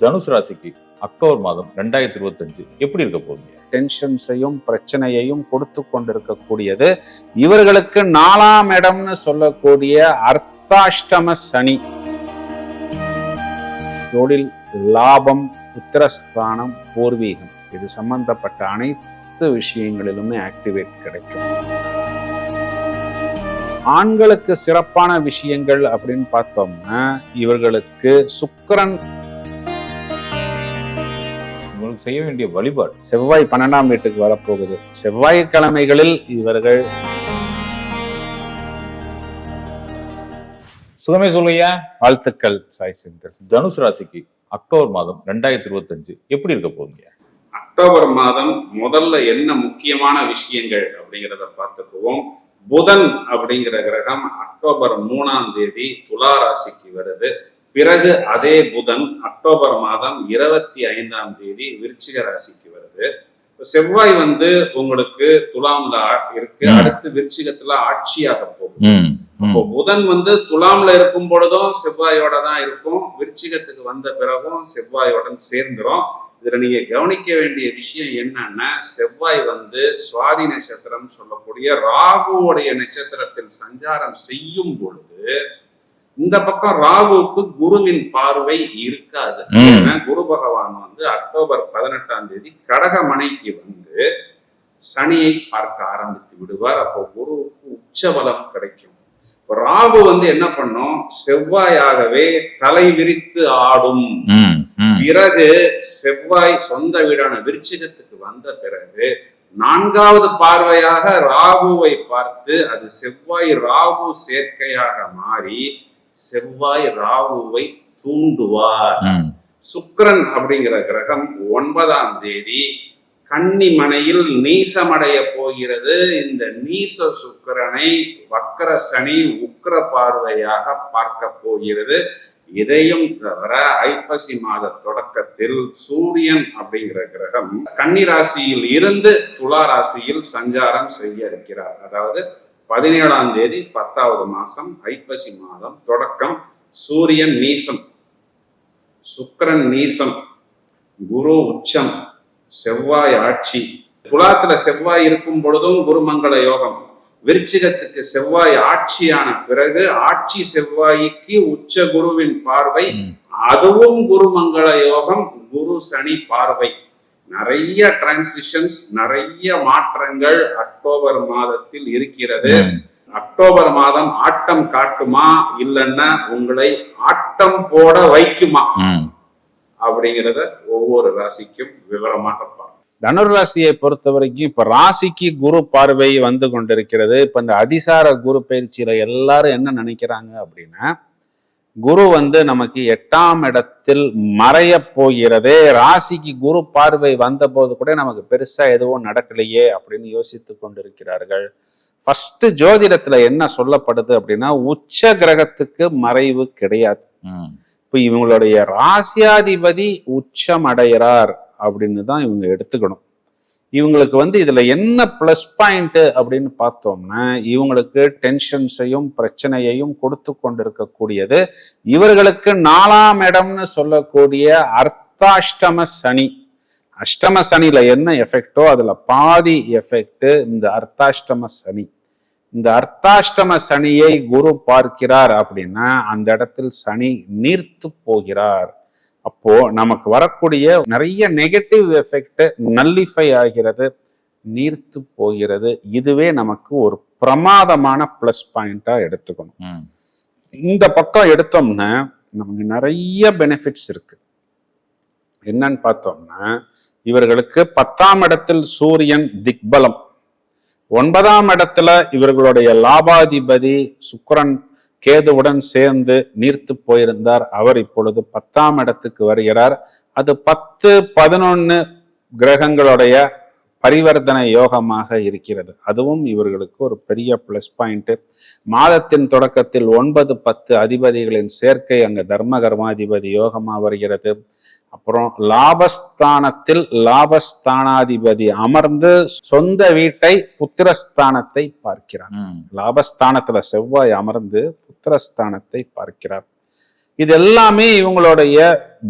தனுசு ராசிக்கு அக்டோபர் மாதம் ரெண்டாயிரத்தி இருபத்தஞ்சு எப்படி இருக்க போகுது? டென்ஷன்ஸையும் பிரச்சனையையும் கொடுத்து கொண்டிருக்கக்கூடியது இவர்களுக்கு நாலாம் இடம்னு சொல்லக்கூடிய அர்த்தாஷ்டம சனி. தொழில் லாபம் புத்திரஸ்தானம் பூர்வீகம். இது சம்பந்தப்பட்ட அனைத்து விஷயங்களிலுமே ஆக்டிவேட் கிடைக்கும். ஆண்களுக்கு சிறப்பான விஷயங்கள் அப்படின்னு பார்த்தோம்னா இவர்களுக்கு சுக்கரன் செய்ய வேண்டிய வழிபாடு. செவ்வாய் பன்னெண்டாம் வீட்டுக்கு வரப்போகுது. செவ்வாய்க்கிழமைகளில் இவர்கள் சுகமே சொல்லுயா வாழ்த்துக்கள் சாய் சிந்தர் தனுசு ராசிக்கு அக்டோபர் மாதம் ரெண்டாயிரத்தி இருபத்தஞ்சு எப்படி இருக்க போகுது அக்டோபர் மாதம் முதல்ல என்ன முக்கியமான விஷயங்கள் அப்படிங்கிறத பார்த்துக்குவோம். புதன் அப்படிங்கிற கிரகம் அக்டோபர் மூணாம் தேதி துலா ராசிக்கு வருது. பிறகு அதே புதன் அக்டோபர் மாதம் இருபத்தி ஐந்தாம் தேதி விருச்சிக ராசிக்கு வருது. செவ்வாய் வந்து உங்களுக்கு துலாம்ல இருக்கு. அடுத்து விருச்சிகத்துல ஆட்சியாக போகும் இப்போ புதன் வந்து துலாம்ல இருக்கும் பொழுதும் செவ்வாயோட தான் இருக்கும். விருச்சிகத்துக்கு வந்த பிறகும் செவ்வாயோடன் சேர்ந்துரும். இதுல நீங்க கவனிக்க வேண்டிய விஷயம் என்னன்னா செவ்வாய் வந்து சுவாதி நட்சத்திரம் சொல்லக்கூடிய ராகுவோடைய நட்சத்திரத்தில் சஞ்சாரம் செய்யும் பொழுது இந்த பக்கம் ராகுவுக்கு குருவின் பார்வை இருக்காது. ஏன்னா குரு பகவான் வந்து அக்டோபர் பதினெட்டாம் தேதி கடகமனைக்கு வந்து சனியை பார்க்க ஆரம்பித்து விடுவார். அப்போ குருவுக்கு உச்சபலம் கிடைக்கும். ராகு வந்து என்ன பண்ணும்? செவ்வாயாகவே தலை விரித்து ஆடும். பிறகு செவ்வாய் சொந்த வீடான விருச்சிகத்துக்கு வந்த பிறகு நான்காவது பார்வையாக ராகுவை பார்த்து அது செவ்வாய் ராகு சேர்க்கையாக மாறி செவ்வாய் ராகுவை தூண்டுவார். சுக்கிரன் அப்படிங்கிற கிரகம் ஒன்பதாம் தேதி கன்னிமனையில் நீசமடைய போகிறது. இந்த நீச சுக்கிரனை வக்கர சனி உக்கிர பார்வையாக பார்க்க போகிறது. இதையும் தவிர ஐப்பசி மாத தொடக்கத்தில் சூரியன் அப்படிங்கிற கிரகம் கன்னிராசியில் இருந்து துலா ராசியில் சஞ்சாரம் செய்ய இருக்கிறார். அதாவது பதினேழாம் தேதி பத்தாவது மாசம் ஐப்பசி மாதம் தொடக்கம் சூரியன் நீசம். சுக்கிரன் நீசம் குரு உச்சம் செவ்வாய் ஆட்சி. துலாத்துல செவ்வாய் இருக்கும் பொழுதும் குருமங்கள யோகம். விருச்சிகத்துக்கு செவ்வாய் ஆட்சியான பிறகு ஆட்சி செவ்வாய்க்கு உச்ச குருவின் பார்வை அதுவும் குருமங்கள யோகம் குரு சனி பார்வை. நிறைய டிரான்சிஷன்ஸ் நிறைய மாற்றங்கள் அக்டோபர் மாதத்தில் இருக்கிறது. அக்டோபர் மாதம் ஆட்டம் காட்டுமா இல்லைன்னா உங்களை ஆட்டம் போட வைக்குமா? அப்படிங்கிறத ஒவ்வொரு ராசிக்கும் விவரமாக பார்ப்போம். தனுர் ராசியை பொறுத்த வரைக்கும் இப்ப ராசிக்கு குரு பார்வை வந்து கொண்டிருக்கிறது. இப்ப இந்த அதிசார குரு பயிற்சியில எல்லாரும் என்ன நினைக்கிறாங்க அப்படின்னா குரு வந்து நமக்கு எட்டாம் இடத்தில் மறைய போகிறதே. ராசிக்கு குரு பார்வை வந்த போது கூட நமக்கு பெருசா எதுவும் நடக்கலையே அப்படின்னு யோசித்து கொண்டிருக்கிறார்கள். ஃபர்ஸ்ட் ஜோதிடத்துல என்ன சொல்லப்படுது அப்படின்னா உச்ச கிரகத்துக்கு மறைவு கிடையாது. இப்போ இவங்களுடைய ராசியாதிபதி உச்சம் அடைகிறார் அப்படின்னு தான் இவங்க எடுத்துக்கணும். இவங்களுக்கு வந்து இதுல என்ன ப்ளஸ் பாயிண்ட் அப்படின்னு பார்த்தோம்னா இவங்களுக்கு டென்ஷன்ஸையும் பிரச்சனையையும் கொடுத்து கொண்டிருக்கக்கூடியது இவர்களுக்கு நாலாம் இடம்னு சொல்லக்கூடிய அர்த்தாஷ்டம சனி. அஷ்டம சனியில என்ன எஃபெக்டோ அதுல பாதி எஃபெக்ட் இந்த அர்த்தாஷ்டம சனி. இந்த அர்த்தாஷ்டம சனியை குரு பார்க்கிறார் அப்படின்னா அந்த இடத்தில் சனி நீர்த்து போகிறார். அப்போ நமக்கு வரக்கூடிய நிறைய நெகட்டிவ் எஃபெக்ட் நல்லிஃபை ஆகிறது நீர்த்து போகிறது. இதுவே நமக்கு ஒரு பிரமாதமான ப்ளஸ் பாயிண்டா எடுத்துக்கணும். இந்த பக்கம் எடுத்தோம்னா நமக்கு நிறைய பெனிஃபிட்ஸ் இருக்கு. என்னன்னு பார்த்தோம்னா இவர்களுக்கு பத்தாம் இடத்தில் சூரியன் திக்பலம். ஒன்பதாம் இடத்துல இவர்களுடைய லாபாதிபதி சுக்கிரன் கேதுவுடன் சேர்ந்து நீர்த்து போயிருந்தார். அவர் இப்பொழுது பத்தாம் இடத்துக்கு வருகிறார். அது பத்து பதினொன்னு கிரகங்களுடைய பரிவர்த்தனை யோகமாக இருக்கிறது. அதுவும் இவர்களுக்கு ஒரு பெரிய ப்ளஸ் பாயிண்ட் மாதத்தின் தொடக்கத்தில் ஒன்பது பத்து அதிபதிகளின் சேர்க்கை அங்கு தர்ம கர்மாதிபதி யோகமா வருகிறது. அப்புறம் லாபஸ்தானத்தில் லாபஸ்தானாதிபதி அமர்ந்து சொந்த வீட்டை புத்திரஸ்தானத்தை பார்க்கிறார். லாபஸ்தானத்துல செவ்வாய் அமர்ந்து புத்திரஸ்தானத்தை பார்க்கிறார். இது எல்லாமே இவங்களுடைய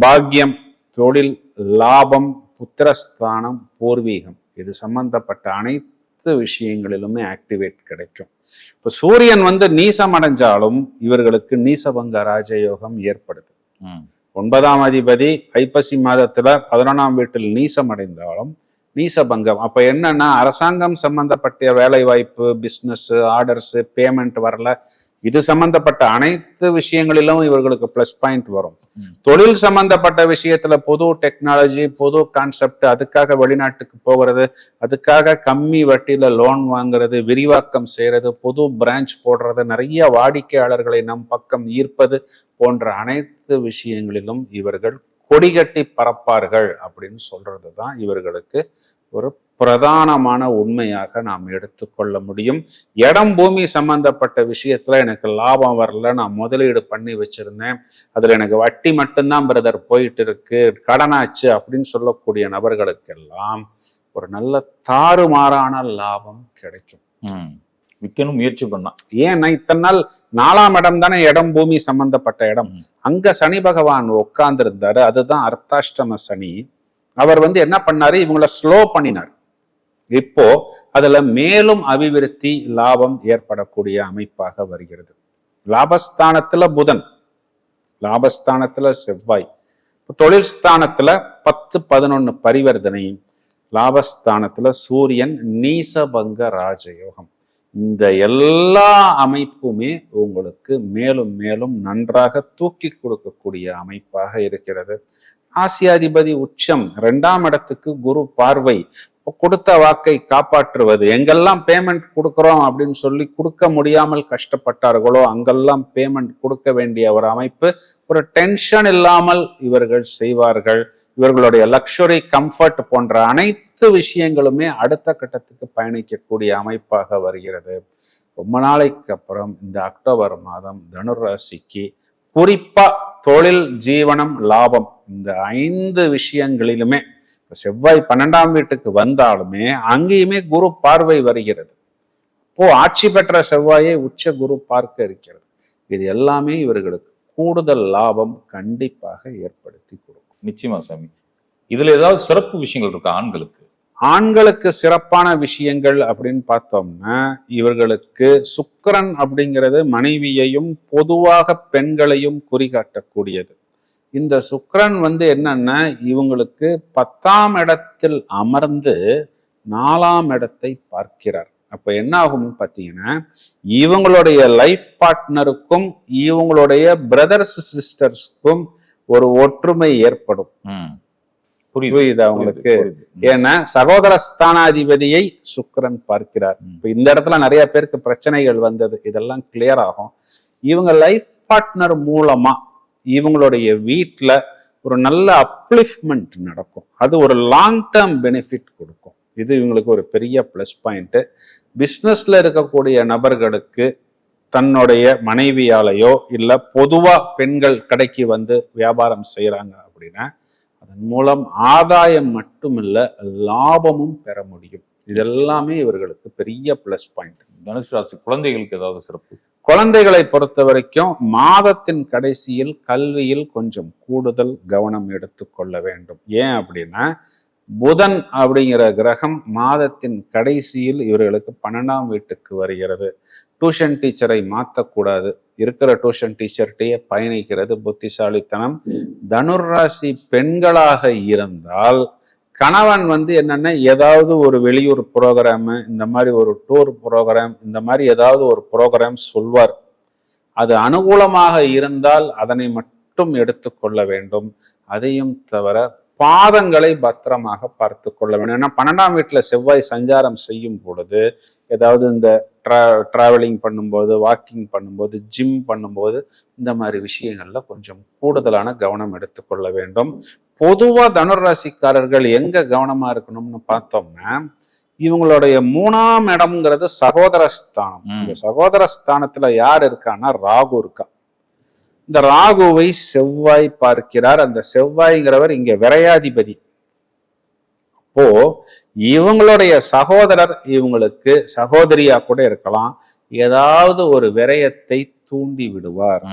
பாக்கியம் தொழில் லாபம் புத்திரஸ்தானம் பூர்வீகம். இது சம்பந்தப்பட்ட அனைத்து விஷயங்களிலுமே ஆக்டிவேட் கிடைக்கும். இப்போ சூரியன் வந்து நீசம் அடைஞ்சாலும் இவர்களுக்கு நீசபங்க ராஜயோகம் ஏற்படுது. ஒன்பதாம் அதிபதி ஐப்பசி மாதத்துல பதினொன்றாம் வீட்டில் நீசம் அடைந்தாலும் நீசபங்கம். அப்ப என்னன்னா அரசாங்கம் சம்பந்தப்பட்ட வேலை வாய்ப்பு பிஸ்னஸ் ஆர்டர்ஸ் பேமெண்ட் வரல. இது சம்பந்தப்பட்ட அனைத்து விஷயங்களிலும் இவர்களுக்கு ப்ளஸ் பாயிண்ட் வரும். தொழில் சம்பந்தப்பட்ட விஷயத்துல புது டெக்னாலஜி புது கான்செப்ட் அதுக்காக வெளிநாட்டுக்கு போகிறது அதுக்காக கம்மி வட்டியில லோன் வாங்குறது விரிவாக்கம் செய்யறது புது பிரான்ச் போடுறது நிறைய வாடிக்கையாளர்களை நம் பக்கம் ஈர்ப்பது போன்ற அனைத்து விஷயங்களிலும் இவர்கள் கொடிகட்டி பறப்பார்கள் அப்படின்னு சொல்றது தான் இவர்களுக்கு ஒரு பிரதானமான உண்மையாக நாம் எடுத்துக்கொள்ள முடியும். இடம் பூமி சம்பந்தப்பட்ட விஷயத்துல எனக்கு லாபம் வரல. நான் முதலீடு பண்ணி வச்சிருந்தேன். அதுல எனக்கு வட்டி மட்டும்தான் பிரதர் போயிட்டு இருக்கு கடனாச்சு அப்படின்னு சொல்லக்கூடிய நபர்களுக்கெல்லாம் ஒரு நல்ல தாறுமாறான லாபம் கிடைக்கும். விற்கணும் முயற்சி பண்ணா. ஏன்னா இத்தனை நாள் நாலாம் இடம் தானே இடம் பூமி சம்பந்தப்பட்ட இடம். அங்க சனி பகவான் உட்கார்ந்து இருந்தாரு அதுதான் அர்த்தாஷ்டம சனி. அவர் வந்து என்ன பண்ணாரு? இவங்கள ஸ்லோ பண்ணினார். இப்போ அதுல மேலும் அபிவிருத்தி லாபம் ஏற்படக்கூடிய அமைப்பாக வருகிறது. லாபஸ்தானத்துல புதன் லாபஸ்தானத்துல செவ்வாய். தொழில் ஸ்தானத்துல பத்து பதினொன்னு பரிவர்த்தனை லாபஸ்தானத்துல சூரியன் நீசபங்க ராஜயோகம். இந்த எல்லா அமைப்புமே உங்களுக்கு மேலும் மேலும் நன்றாக தூக்கி கொடுக்கக்கூடிய அமைப்பாக இருக்கிறது. ஆசியாதிபதி உச்சம் ரெண்டாம் இடத்துக்கு குரு பார்வை கொடுத்த வாக்கை காப்பாற்றுவது. எங்கெல்லாம் பேமெண்ட் கொடுக்குறோம் அப்படின்னு சொல்லி கொடுக்க முடியாமல் கஷ்டப்பட்டார்களோ அங்கெல்லாம் பேமெண்ட் கொடுக்க வேண்டிய ஒரு அமைப்பு ஒரு டென்ஷன் இல்லாமல் இவர்கள் செய்வார்கள். இவர்களுடைய லக்ஷரி கம்ஃபர்ட் போன்ற அனைத்து விஷயங்களுமே அடுத்த கட்டத்துக்கு பயணிக்கக்கூடிய அமைப்பாக வருகிறது. ரொம்ப நாளைக்கு அப்புறம் இந்த அக்டோபர் மாதம் தனுர் ராசிக்கு குறிப்பா தொழில் ஜீவனம் லாபம் இந்த ஐந்து விஷயங்களிலுமே செவ்வாய் பன்னெண்டாம் வீட்டுக்கு வந்தாலுமே அங்கேயுமே குரு பார்வை வருகிறது. இப்போ ஆட்சி பெற்ற செவ்வாயை உச்ச குரு பார்க்க இருக்கிறது. இது எல்லாமே இவர்களுக்கு கூடுதல் லாபம் கண்டிப்பாக ஏற்படுத்தி கொடுக்கும். நிச்சயமா சாமி. இதுல ஏதாவது சிறப்பு விஷயங்கள் இருக்கா ஆண்களுக்கு? ஆண்களுக்கு சிறப்பான விஷயங்கள் அப்படின்னு பார்த்தோம்னா இவர்களுக்கு சுக்கிரன் அப்படிங்கிறது மனைவியையும் பொதுவாக பெண்களையும் குறிகாட்டக்கூடியது. இந்த சுக்கிரன் வந்து என்னன்னா இவங்களுக்கு பத்தாம் இடத்தில் அமர்ந்து நாலாம் இடத்தை பார்க்கிறார் அப்ப என்ன ஆகும்னு பார்த்தீங்கன்னா இவங்களுடைய லைஃப் பார்ட்னருக்கும் இவங்களுடைய பிரதர்ஸ் சிஸ்டர்ஸ்க்கும் ஒரு ஒற்றுமை ஏற்படும். புரியுது. ம். ஏன்னா சகோதர ஸ்தானாதிபதியை சுக்கிரன் பார்க்கிறார். இப்ப இந்த இடத்துல நிறைய பேருக்கு பிரச்சனைகள் வந்தது இதெல்லாம் கிளியர் ஆகும் இவங்க லைஃப் பார்ட்னர் மூலமா இவங்களுடைய வீட்டில் ஒரு நல்ல அப்ளிஃப்மெண்ட் நடக்கும். அது ஒரு லாங் டேர்ம் பெனிஃபிட் கொடுக்கும். இது இவங்களுக்கு ஒரு பெரிய ப்ளஸ் பாயிண்ட்டு பிஸ்னஸில் இருக்கக்கூடிய நபர்களுக்கு தன்னுடைய மனைவியாலேயோ இல்லை பொதுவாக பெண்கள் கடைக்கு வந்து வியாபாரம் செய்கிறாங்க அப்படின்னா அதன் மூலம் ஆதாயம் மட்டுமில்லை லாபமும் பெற முடியும். இதெல்லாமே இவர்களுக்கு பெரிய ப்ளஸ் பாயிண்ட் தனுசு ராசி குழந்தைகளுக்கு ஏதாவது சிறப்பு? குழந்தைகளை பொறுத்த வரைக்கும் மாதத்தின் கடைசியில் கல்வியில் கொஞ்சம் கூடுதல் கவனம் எடுத்துக்கொள்ள வேண்டும். ஏன் அப்படின்னா புதன் அப்படிங்கிற கிரகம் மாதத்தின் கடைசியில் இவர்களுக்கு பன்னெண்டாம் வீட்டுக்கு வருகிறது. டியூஷன் டீச்சரை மாற்றக்கூடாது இருக்கிற டியூஷன் டீச்சர்கிட்டயே பயணிக்கிறது புத்திசாலித்தனம். தனுர் ராசி பெண்களாக இருந்தால் கணவன் வந்து என்னென்னா ஏதாவது ஒரு வெளியூர் ப்ரோக்ராம் இந்த மாதிரி ஒரு டூர் ப்ரோக்ராம் இந்த மாதிரி ஏதாவது ஒரு ப்ரோக்ராம் சொல்வார். அது அனுகூலமாக இருந்தால் அதனை மட்டும் எடுத்துக்கொள்ள வேண்டும். அதையும் தவிர பாதங்களை பத்திரமாக பார்த்து கொள்ள வேண்டும். ஏன்னா பன்னெண்டாம் வீட்டில் செவ்வாய் சஞ்சாரம் செய்யும் பொழுது ஏதாவது இந்த ட்ரா ட்ராவலிங் பண்ணும்போது வாக்கிங் பண்ணும்போது ஜிம் பண்ணும்போது இந்த மாதிரி விஷயங்களில் கொஞ்சம் கூடுதலான கவனம் எடுத்துக்கொள்ள வேண்டும். பொதுவா தனுராசிக்காரர்கள் எங்க கவனமா இருக்கணும்னு பார்த்தோம்னா இவங்களுடைய மூணாம் இடம்ங்கிறது சகோதரஸ்தானம். இந்த சகோதரஸ்தானத்துல யார் இருக்கான்னா ராகு இருக்கா. இந்த ராகுவை செவ்வாய் பார்க்கிறார். அந்த செவ்வாய்ங்கிறவர் இங்க விரையாதிபதி. அப்போ இவங்களுடைய சகோதரர் இவங்களுக்கு சகோதரியா கூட இருக்கலாம். ஏதாவது ஒரு விரயத்தை தூண்டி விடுவார்.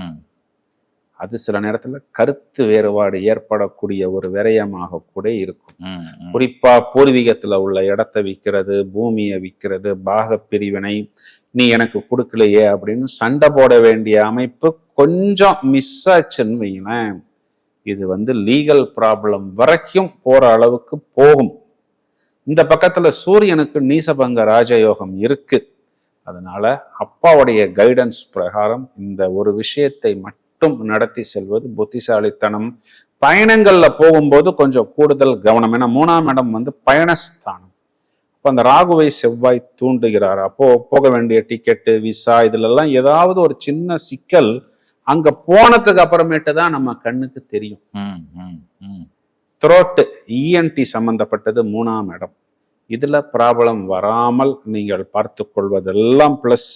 அது சில நேரத்துல கருத்து வேறுபாடு ஏற்படக்கூடிய ஒரு விரயமாக கூட இருக்கும். குறிப்பா பூர்வீகத்துல உள்ள இடத்த விற்கிறது பூமியை விற்கிறது பாக பிரிவினை நீ எனக்கு கொடுக்கலையே அப்படின்னு சண்டை போட வேண்டிய அமைப்பு கொஞ்சம் மிஸ் ஆச்சுன்னு வைங்களேன் இது வந்து லீகல் ப்ராப்ளம் வரைக்கும் போற அளவுக்கு போகும். இந்த பக்கத்துல சூரியனுக்கு நீசபங்க ராஜயோகம் இருக்கு. அதனால அப்பாவுடைய கைடன்ஸ் பிரகாரம் இந்த ஒரு விஷயத்தை மட்டும் நடத்தி செல்வது புத்திசாலித்தனம். பயணங்கள்ல போகும்போது கொஞ்சம் கூடுதல் கவனம். ஏன்னா மூணாம் இடம் வந்து பயணஸ்தானம். அப்ப அந்த ராகுவை செவ்வாய் தூண்டுகிறார். அப்போ போக வேண்டிய டிக்கெட்டு விசா இதுல எல்லாம் ஏதாவது ஒரு சின்ன சிக்கல் அங்க போனதுக்கு அப்புறமேட்டு தான் நம்ம கண்ணுக்கு தெரியும். த்ரோட்டு இஎன்டி சம்பந்தப்பட்டது மூணாம் இடம். இதுல ப்ராப்ளம் வராமல் நீங்கள் பார்த்து கொள்வதெல்லாம் பிளஸ்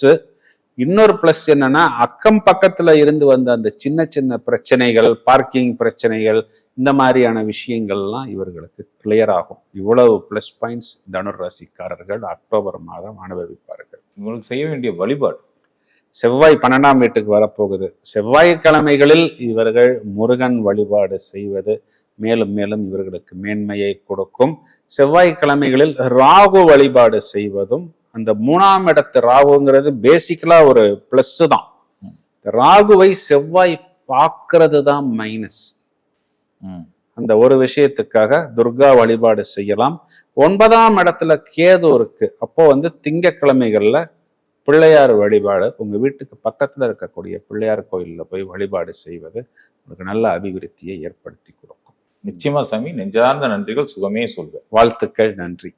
இன்னொரு பிளஸ் என்னன்னா அக்கம் பக்கத்துல இருந்து வந்த அந்த சின்ன சின்ன பிரச்சனைகள் பார்க்கிங் பிரச்சனைகள் இந்த மாதிரியான விஷயங்கள்லாம் இவர்களுக்கு கிளியர் ஆகும். இவ்வளவு பிளஸ் பாயிண்ட்ஸ் தனுர் ராசிக்காரர்கள் அக்டோபர் மாதம் அனுபவிப்பார்கள். உங்களுக்கு செய்ய வேண்டிய வழிபாடு. செவ்வாய் பன்னெண்டாம் வீட்டுக்கு வரப்போகுது. செவ்வாய்க்கிழமைகளில் இவர்கள் முருகன் வழிபாடு செய்வது மேலும் மேலும் இவர்களுக்கு மேன்மையை கொடுக்கும். செவ்வாய்க்கிழமைகளில் ராகு வழிபாடு செய்வதும் அந்த மூணாம் இடத்து ராகுங்கிறது பேசிக்கலா ஒரு பிளஸ் தான். ராகுவை செவ்வாய் பார்க்கிறது தான் மைனஸ் அந்த ஒரு விஷயத்துக்காக துர்கா வழிபாடு செய்யலாம். ஒன்பதாம் இடத்துல கேது இருக்கு. அப்போ வந்து திங்கக்கிழமைகள்ல பிள்ளையார் வழிபாடு. உங்க வீட்டுக்கு பக்கத்துல இருக்கக்கூடிய பிள்ளையார் கோயில்ல போய் வழிபாடு செய்வது உங்களுக்கு நல்ல அபிவிருத்தியை ஏற்படுத்தி கொடுக்கும். நிச்சயமா சாமி நெஞ்சார்ந்த நன்றிகள் சுகமே சொல்வேன் வாழ்த்துக்கள் நன்றி.